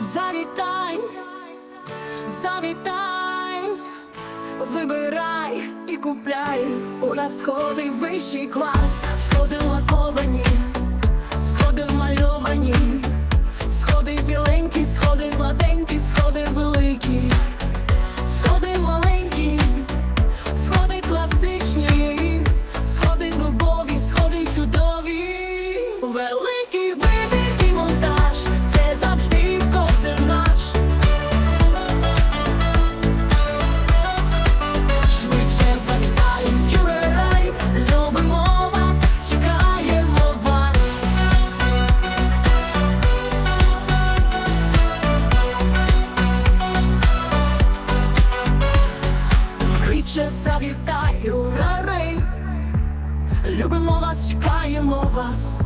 Завітай, завітай, вибирай і купляй. У нас сходи вищий клас, сходи лаковані, сходи мальовані, сходи біленькі, Швидше завітай, юрерай, любимо вас, чекаємо вас.